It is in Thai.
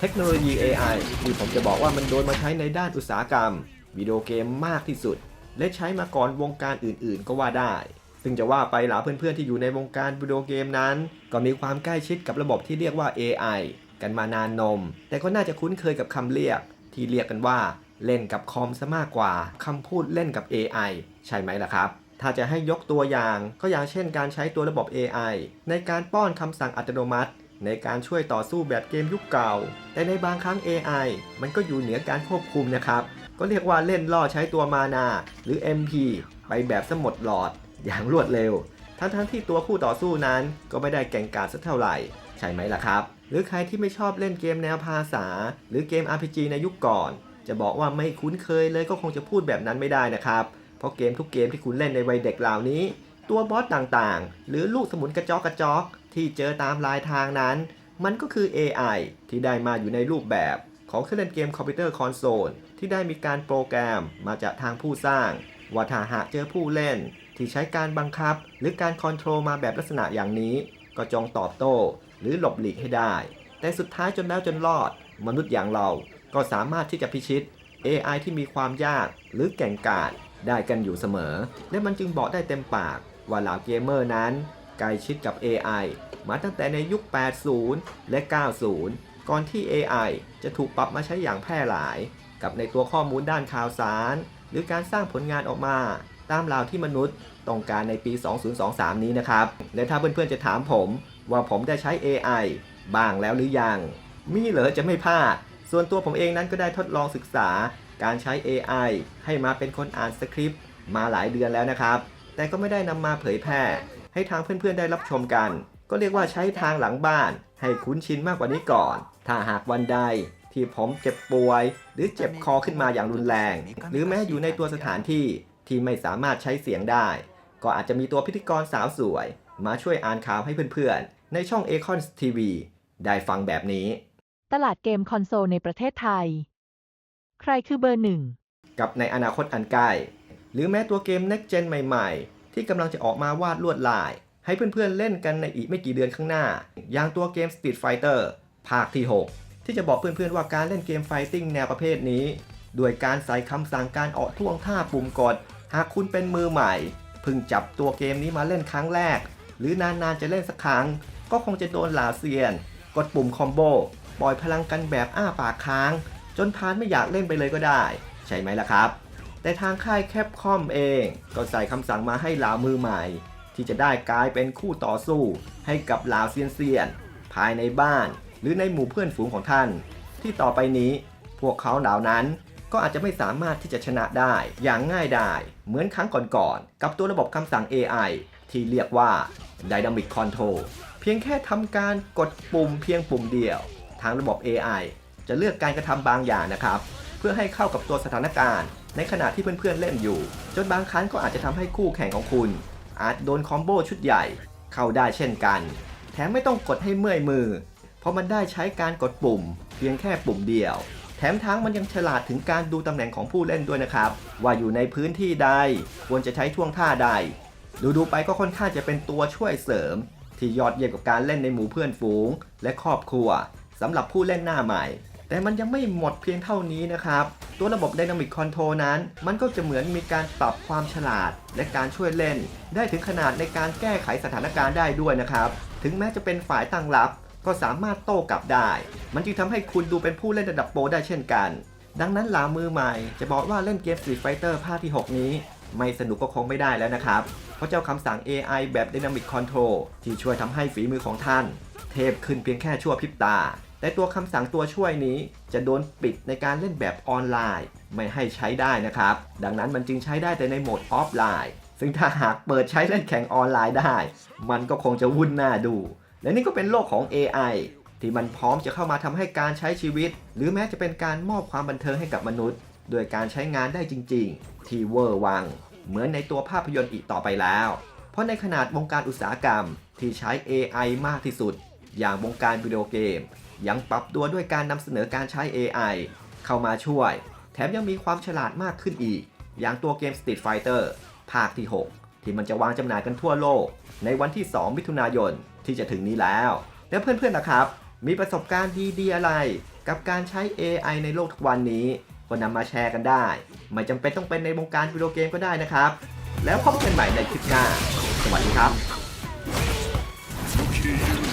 เทคโนโลยี AI ที่ผมจะบอกว่ามันโดนมาใช้ในด้านอุตสาหกรรม วิดีโอเกมมากที่สุด และใช้มาก่อนวงการอื่นๆ ก็ว่าได้ ซึ่งจะว่าไปหลาเพื่อนๆที่อยู่ในวงการวิดีโอเกมนั้น ก็มีความใกล้ชิดกับระบบที่เรียกว่า AI กันมานานนม แต่ก็น่าจะคุ้นเคยกับคำเรียก ที่เรียกกันว่า เล่นกับคอมซะมากกว่าคำพูดเล่นกับ AI ใช่ไหมล่ะครับถ้าจะให้ยกตัวอย่างก็อย่างเช่นการใช้ตัวระบบ AI ในการป้อนคำสั่งอัตโนมัติ ในการช่วยต่อสู้แบบเกมยุคเก่า แต่ในบางครั้ง AI มันก็อยู่เหนือการควบคุมนะครับ ก็เรียกว่าเล่นล่อใช้ตัวมานา หรือ MP ไปแบบสมดหลอด อย่างรวดเร็ว ทั้งๆที่ตัวคู่ต่อสู้นั้นก็ไม่ได้แก่งกาจสักเท่าไหร่ ใช่ไหมล่ะครับ หรือใครที่ไม่ชอบเล่นเกมแนวภาษา หรือเกม RPG ในยุคก่อน จะบอกว่าไม่คุ้นเคยเลยก็คงจะพูดแบบนั้นไม่ได้นะครับ เพราะเกมทุกเกมที่คุณเล่นในวัยเด็กเหล่านี้ ตัวบอสต่างๆ หรือลูกสมุนกระจอกกระจอกที่เจอตามลายทางนั้น มันก็คือ AI ที่ได้มาอยู่ในรูปแบบของเครื่องเล่นเกมคอมพิวเตอร์คอนโซลที่ได้มีการโปรแกรมมาจากทางผู้สร้าง ว่าถ้าหากเจอผู้เล่น ที่ใช้การบังคับ หรือการคอนโทรลมาแบบลักษณะอย่างนี้ ก็จงตอบโต้ หรือหลบหลีกให้ได้ แต่สุดท้ายจนแล้วจนรอด มนุษย์อย่างเราก็สามารถที่จะพิชิต AI ที่มีความยากหรือแก่งกาจได้กันอยู่เสมอ และมันจึงบอกได้เต็มปาก ว่าเหล่าเกมเมอร์นั้นใกล้ชิดกับ AI มาตั้งแต่ในยุค 80 และ 90 ก่อนที่ AI จะถูกปรับมาใช้อย่างแพร่หลาย กับในตัวข้อมูลด้านข่าวสาร หรือการสร้างผลงานออกมา ตามราวที่มนุษย์ต้องการในปี 2023 นี้นะครับ และถ้าเพื่อนๆจะถามผมว่าผมได้ใช้ AI บ้างแล้วหรือยัง มีเหรอจะไม่พลาด ส่วนตัวผมเองนั้นก็ได้ทดลองศึกษาการใช้ AI ให้มาเป็นคนอ่านสคริปต์มาหลายเดือนแล้วนะครับ แต่ก็ไม่ได้นำมาเผยแพร่ ให้ทางเพื่อนๆได้รับชมกัน ก็เรียกว่าใช้ทางหลังบ้าน ให้คุ้นชินมากกว่านี้ก่อน ถ้าหากวันใดที่ผมเจ็บป่วย หรือเจ็บคอขึ้นมาอย่างรุนแรง หรือแม้อยู่ในตัวสถานที่ที่ไม่สามารถใช้เสียงได้ ก็อาจจะมีตัวพิธีกรสาวสวย มาช่วยอ่านข่าวให้เพื่อนๆ ในช่อง a c o n TV ได้ฟังแบบนี้ ตลาดเกมคอนโซลในประเทศไทย ใครคือเบอร์หนึ่ง กับในอนาคตอันใกล้ห รือแม้ตัวเกม Next Gen ใหม่ๆ ที่กำลังจะออกมาวาดลวดลาย ให้เพื่อนๆเล่นกันในอีกไม่กี่เดือนข้างหน้า อย่างตัวเกม Street Fighter ภาคที่ 6 ที่จะบอกเพื่อนๆว่าการเล่นเกมไฟติ้งแนวประเภทนี้ ด้วยการใส่คำสั่งการออกท่วงท่าปุ่มกด หากคุณเป็นมือใหม่เพิ่งจับตัวเกมนี้มาเล่นครั้งแรก หรือนานๆจะเล่นสักครั้ง ก็คงจะโดนหลาเซียน กดปุ่มคอมโบปล่อยพลังกันแบบอ้าปากค้าง จนพานไม่อยากเล่นไปเลยก็ได้ ใช่ไหมล่ะครับ แต่ทางค่ายแคปคอมเอง ก็ใส่คำสั่งมาให้ลาวมือใหม่ ที่จะได้กลายเป็นคู่ต่อสู้ให้กับลาวเซียนเซียนภายในบ้าน หรือในหมู่เพื่อนฝูงของท่าน ที่ต่อไปนี้พวกเขาเหล่านั้นก็อาจจะไม่สามารถที่จะชนะได้อย่างง่ายดายเหมือนครั้งก่อนๆกับตัวระบบคำสั่ง AI ที่เรียกว่า Dynamic Control เพียงแค่ทำการกดปุ่มเพียงปุ่มเดียว ทางระบบ AI จะเลือกการกระทำบางอย่างนะครับ เพื่อให้เข้ากับตัวสถานการณ์ ในขณะที่เพื่อนๆเล่นอยู่ จนบางครั้งก็อาจจะทำให้คู่แข่งของคุณ อาจโดนคอมโบชุดใหญ่ เข้าได้เช่นกัน แถมไม่ต้องกดให้เมื่อยมือ เพราะมันได้ใช้การกดปุ่ม เพียงแค่ปุ่มเดียว แถมทั้งมันยังฉลาดถึงการดูตำแหน่งของผู้เล่นด้วยนะครับ ว่าอยู่ในพื้นที่ใดควรจะใช้ท่วงท่าใด ดูดูๆไปก็ค่อนข้างจะเป็นตัวช่วยเสริม ที่ยอดเยี่ยมกับการเล่นในหมู่เพื่อนฝูง และครอบครัวสำหรับผู้เล่นหน้าใหม่ แต่มันยังไม่หมดเพียงเท่านี้นะครับ ตัวระบบ Dynamic Control นั้น มันก็จะเหมือนมีการปรับความฉลาด และการช่วยเล่น ได้ถึงขนาดในการแก้ไขสถานการณ์ได้ด้วยนะครับ ถึงแม้จะเป็นฝ่ายตั้งรับ ก็สามารถโต้กลับได้ มันจึงทำให้คุณดูเป็นผู้เล่นระดับโปรได้เช่นกัน ดังนั้นลามือใหม่จะบอกว่าเล่นเกม Street Fighter ภาคที่ 6 นี้ ไม่สนุกก็คงไม่ได้แล้วนะครับ เพราะเจ้าคำสั่ง AI แบบ Dynamic Control ที่ช่วยทำให้ฝีมือของท่าน เทพขึ้นเพียงแค่ชั่วพริบตา แต่ตัวคำสั่งตัวช่วยนี้จะโดนปิดในการเล่นแบบออนไลน์ ไม่ให้ใช้ได้นะครับ ดังนั้นมันจึงใช้ได้แต่ในโหมดออฟไลน์ ซึ่งถ้าหากเปิดใช้เล่นแข่งออนไลน์ได้ มันก็คงจะวุ่นหน้าดู และนี่ก็เป็นโลกของ AI ที่มันพร้อมจะเข้ามาทำให้การใช้ชีวิต หรือแม้จะเป็นการมอบความบันเทิงให้กับมนุษย์ โดยการใช้งานได้จริง ๆ ที่เวอร์วัง เหมือนในตัวภาพยนตร์อีกต่อไปแล้ว เพราะในขนาดวงการอุตสาหกรรมที่ใช้ AI มากที่สุด อย่างวงการวิดีโอเกม ยังปรับตัวด้วยการนำเสนอการใช้ AI เข้ามาช่วย แถมยังมีความฉลาดมากขึ้นอีก อย่างตัวเกม Street Fighter ภาคที่ 6 ที่มันจะวางจำหน่ายกันทั่วโลก ในวันที่ 2 มิถุนายนที่จะถึงนี้แล้ว แล้วเพื่อนๆนะครับ มีประสบการณ์ดีๆอะไร กับการใช้ AI ในโลกทุกวันนี้ก็นำมาแชร์กันได้ ไม่จำเป็นต้องเป็นในวงการวิดีโอเกมก็ได้นะครับ แล้วพบกันใหม่ในคลิปหน้า สวัสดีครับ